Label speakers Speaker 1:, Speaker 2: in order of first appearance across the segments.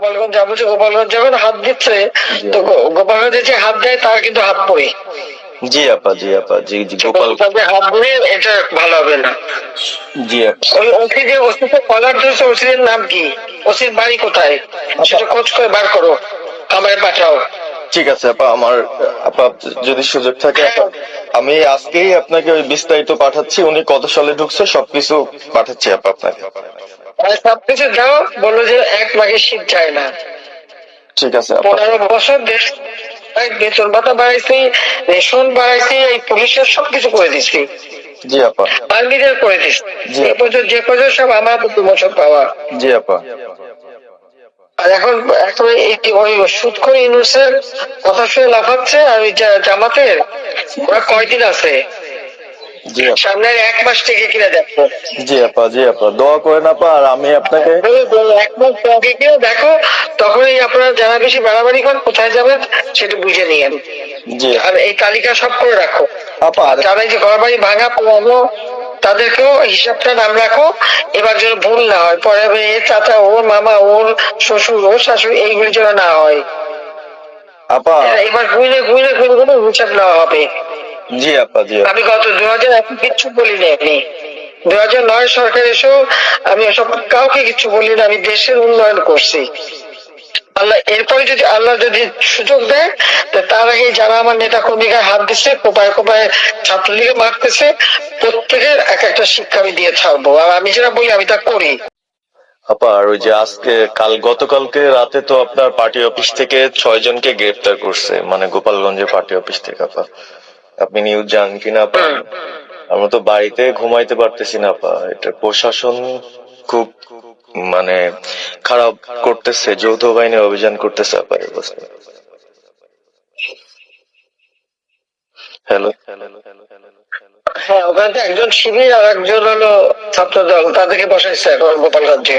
Speaker 1: গোপালগঞ্জ যাব যে গোপালগঞ্জ যখন হাত দিচ্ছে। তো গোপালগঞ্জে যে হাত দেয় তার কিন্তু হাত পড়ে।
Speaker 2: জি আপা জি আপা জি জি গোপাল
Speaker 1: তবে হাত ধরে এটা ভালো হবে না।
Speaker 2: জি আপা
Speaker 1: ওই ওসি যে ওসিকে কলার ধরছে ওসির নাম কি? ওসির বাড়ি কোথায়? সেটা খোঁজ করে বার করো আমায় পাঠাও।
Speaker 2: ঠিক আছে আপা আমার আপা যদি সুযোগ থাকে আমি আজকেই আপনাকে ওই বিস্তারিত পাঠাচ্ছি উনি কত সালে ঢুকছে সবকিছু পাঠাচ্ছি আপা আপনাকে।
Speaker 1: সবকিছু দাও বলো যে এক মাঘে শীত যায় না।
Speaker 2: ঠিক আছে
Speaker 1: পনেরো বছর দেশ বেতন ভাতা বাড়াইছি রেশন বাড়াইছি এই পুলিশের সবকিছু করে দিছি
Speaker 2: জি আপা
Speaker 1: আর্মিদের করে দিছি
Speaker 2: জি।
Speaker 1: এই পর্যন্ত যে পর্যন্ত সব আমার পাওয়া।
Speaker 2: জি আপা
Speaker 1: আর এখন ওই সুদ করে ইউনুসের কথা শুনে লাফাচ্ছে আর ওই জামাতের ওরা কয়দিন আছে? সামনের এক মাস থেকে কিনে দেখো
Speaker 2: জি আপা জি আপা। দোয়া করেন আপা আর আমি আপনাকে
Speaker 1: এক মাস আগে কিনে দেখো তখনই আপনারা যারা বেশি বাড়াবাড়ি করেন কোথায় যাবেন সেটা বুঝে নিয়েন
Speaker 2: জি।
Speaker 1: আর এই তালিকা সব করে রাখো।
Speaker 2: আপা
Speaker 1: যারা যে ঘর বাড়ি ভাঙা পুরানো তাদেরকেও হিসাবটা নাম রাখো। এবার যেন ভুল না হয় পরে আবার চাচা ওর মামা ওর শ্বশুর ওর শাশুড়ি এইগুলি যেন না হয়।
Speaker 2: আপা
Speaker 1: এবার ঘুরে ঘুরে ঘুরে ঘুরে হিসাব নেওয়া হবে।
Speaker 2: জি আপা জি
Speaker 1: আমি গত দু হাজার এক কিচ্ছু বলিনি আমি দু হাজার নয় সরকার এসেও আমি এসব কাউকে কিছু বলি না আমি দেশের উন্নয়ন করছি। আল্লাহ এরপরে যদি আল্লাহ যদি সুযোগ দেয় তো তার আগে যারা আমার নেতা কর্মীকে হাত দিচ্ছে কোপায় কোপায় ছাত্রলীগে মারতেছে প্রত্যেকের এক একটা শিক্ষা আমি দিয়ে ছাড়বো। আর আমি যেটা বলি আমি তা করি।
Speaker 2: আপা ওই যে আজকে কাল গতকালকে রাতে তো আপনার পার্টি অফিস থেকে ছয় জনকে গ্রেফতার করছে মানে গোপালগঞ্জের পার্টি অফিস থেকে আপা। আপনি নিউজ জানেন কিনা আমরা তো বাড়িতে ঘুমাইতে পারতেছি না আপা। এটা প্রশাসন খুব মানে খারাপ করতেছে, যৌথ বাহিনী অভিযান করতেছে আপা অবস্থায় হ্যালো
Speaker 1: হ্যাঁ ওখানে একজন শিবির আর একজন হলো ছাত্র দল তাদেরকে বসাইছে এখন গোপালগঞ্জে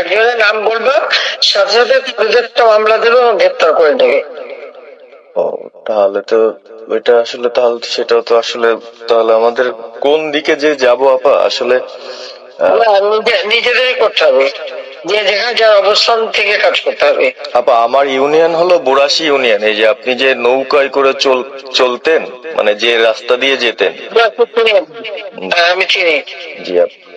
Speaker 1: একজনের নাম বলব সাথে সাথে প্রজেক্টটা মামলা দেবে এবং গ্রেপ্তার করে
Speaker 2: ও তাহলে তো ওইটা আসলে তাহলে সেটাও তো আসলে তাহলে আমাদের কোন দিকে যে যাব আপা? আসলে
Speaker 1: নিজেদেরই করতে হবে। যে যেখানে যার অবস্থান থেকে কাজ করতে হবে।
Speaker 2: আপা আমার ইউনিয়ন হলো বুড়াশি ইউনিয়ন। এই যে আপনি যে নৌকায় করে চল চলতেন মানে যে রাস্তা দিয়ে যেতেন।
Speaker 1: হ্যাঁ, আমি চিনি।
Speaker 2: জি আপা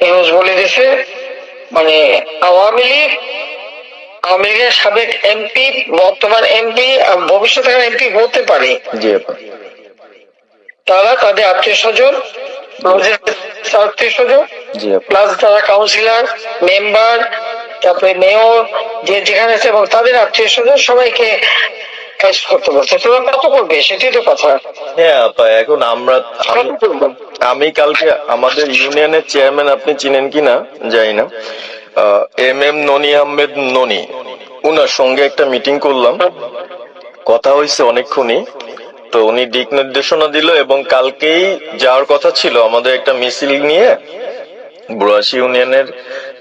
Speaker 1: নিউজ বলে দিছে মানে আওয়ামী লীগ আওয়ামী লীগের সাবেক এমপি বর্তমান এমপি ভবিষ্যতে এমপি হতে পারে। তারা তাদের আত্মীয় স্বজন আত্মীয় স্বজন প্লাস যারা কাউন্সিলর মেম্বার তারপরে মেয়র যে যেখানে আছে এবং তাদের আত্মীয় স্বজন সবাইকে কাজ করতে বলছে কত করবে? সেটাই তো কথা।
Speaker 2: হ্যাঁ আপা এখন আমরা আমি আমি কালকে আমাদের ইউনিয়নের চেয়ারম্যান আপনি চিনেন কিনা জানি না। এম এম ননি আহমেদ ননি। উনার সঙ্গে একটা মিটিং করলাম। কথা হয়েছে অনেকক্ষণই। তো উনি দিক নির্দেশনা দিল এবং কালকেই যাওয়ার কথা ছিল আমাদের একটা মিছিল নিয়ে। বুড়াশি ইউনিয়নের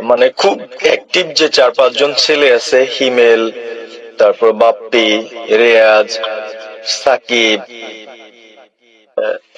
Speaker 2: মানে খুব অ্যাক্টিভ যে চার পাঁচজন ছেলে আছে হিমেল তারপর বাপ্পি রেয়াজ সাকিব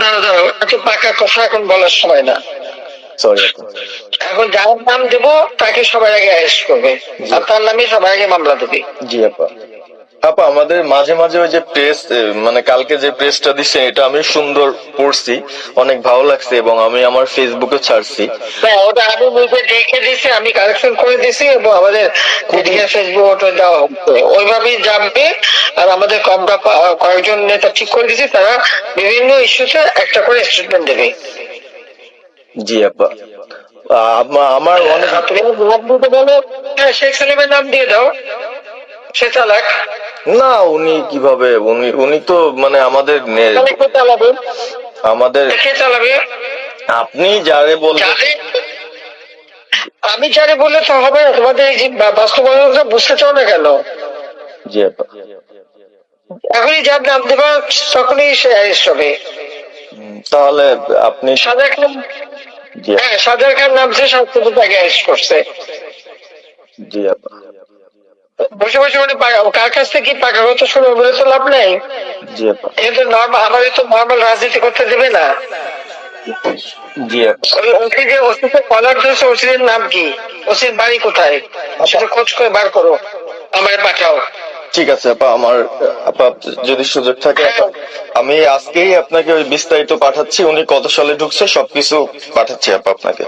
Speaker 1: দাঁড়া দাঁড়া এত পাকা কথা এখন বলার সময় না।
Speaker 2: সরি
Speaker 1: এখন যার নাম দেবো তাকে সবার আগে অ্যারেস্ট করবে। আর তার নামে সবার আগে মামলা দেবে।
Speaker 2: জি আপা। আপা আমাদের মাঝে মাঝে ওই যে প্রেস মানে কালকে যে প্রেসটা দিচ্ছেন এটা আমি সুন্দর পড়ছি অনেক ভালো লাগছে এবং আমি আমার ফেসবুকে ছাড়ছি।
Speaker 1: না ওটা আমি নিজে দেখে দিছি আমি কালেকশন করে দিছি এবং আমাদের ফেসবুক ওটা দেওয়া ওইভাবেই যাবে আর আমাদের পা- কয়েকজন নেতা ঠিক করে দিছি তারা বিভিন্ন ইস্যুতে একটা করে স্টেটমেন্ট দেবে।
Speaker 2: জি আপা। আমার অনেক
Speaker 1: হ্যাঁ শেখ সালিমের নাম দিয়ে দাও। সে চালাক।
Speaker 2: না উনি কীভাবে? উনি উনি তো মানে আমাদের আমাদের আপনি যারে বলবেন
Speaker 1: আমি যারে বললে তো হবে না তোমাদের এই বাস্তবতা বুঝতে চাও না কেন?
Speaker 2: জি
Speaker 1: এখনই যার নাম দেবা তখনই সে অ্যারেস্ট হবে।
Speaker 2: তাহলে আপনি
Speaker 1: সাজার খান
Speaker 2: জি।
Speaker 1: হ্যাঁ সাজার খান নামছে অ্যারেস্ট করছে।
Speaker 2: জি আপা।
Speaker 1: বসে বসে মানে কার কাছ থেকে পাকা কথা শুনে বলে তো লাভ নেই? নর্মাল আমাদের তো নর্মাল রাজনীতি করতে দেবে না।
Speaker 2: জি আপা।
Speaker 1: ওই ওসি যে ওসিতে কলার ধরছে ওসির নাম কি? ওসির বাড়ি কোথায়? সেটা খোঁজ করে বার করো। আমার পাঠাও।
Speaker 2: ঠিক আছে আপা আমার আপা যদি সুযোগ থাকে আমি আজকেই আপনাকে ওই বিস্তারিত পাঠাচ্ছি। উনি কত সালে ঢুকছে সবকিছু পাঠাচ্ছি আপা আপনাকে।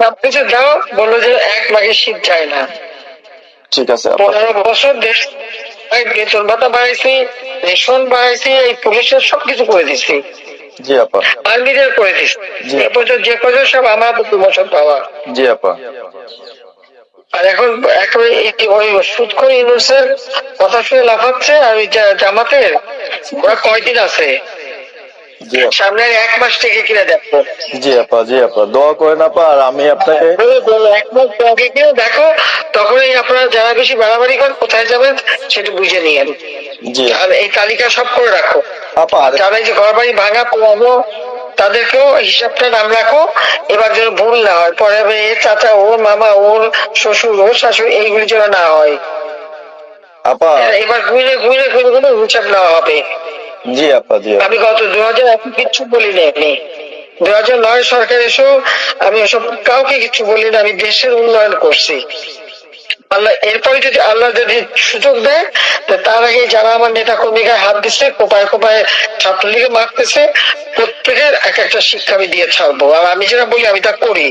Speaker 1: সবকিছু দাও বলল যে এক মাঘের শীত যায় না।
Speaker 2: ঠিক আছে
Speaker 1: পনেরো বছর দেশ এই বেতন ভাতা বাড়াইছি রেশন বাড়াইছি এই পুলিশের সবকিছু করে দিচ্ছি
Speaker 2: জি আপা।
Speaker 1: আর্মিদের করে দিচ্ছি পর্যন্ত যে পর্যন্ত সব আমার দু বছর পাওয়া।
Speaker 2: জি আপা।
Speaker 1: আর এখন একেবারে ওই সুদ করে ইউনুসের কথা শুনে লাফাচ্ছে আর ওই জামাতের ওরা কয়দিন আছে?
Speaker 2: জি আপা।
Speaker 1: সামনে আর এক মাস থেকে কিনে দেখো।
Speaker 2: জি আপা জি আপা। দোয়া করেন আপা আর আমি আপনাকে
Speaker 1: এক মাস আগে কিনে দেখো তখনই আপনারা যারা বেশি বাড়াবাড়ি করেন কোথায় যাবেন সেটা বুঝে নিয়েন
Speaker 2: জি।
Speaker 1: আর এই তালিকা সব করে রাখো।
Speaker 2: আপা
Speaker 1: যারা এই যে ঘর বাড়ি ভাঙা তাদেরকেও হিসাবটা নাম রাখো। এবার যেন ভুল না হয় পরে চাচা ওর মামা ওর শ্বশুর ওর শাশুড়ি এইগুলি যেন না হয়।
Speaker 2: আপা
Speaker 1: এবার ঘুরে ঘুরে ঘুরে ঘুরে হিসাব নেওয়া হবে।
Speaker 2: জি আপা, জি
Speaker 1: আমি গত দু হাজার? দু হাজার নয় সরকার এসেও আমি ওসব কাউকে কিছু বলি না আমি দেশের উন্নয়ন করছি। আল্লাহ, এরপরে যদি আল্লাহ যদি সুযোগ দেয় তার আগে যারা আমার নেতা কর্মীকে হাত দিচ্ছে কোপায় কোপায় ছাত্রলীগে মারতেছে, প্রত্যেকের এক একটা শিক্ষা আমি দিয়ে ছাড়বো। আর আমি যেটা বলি, আমি তা করি।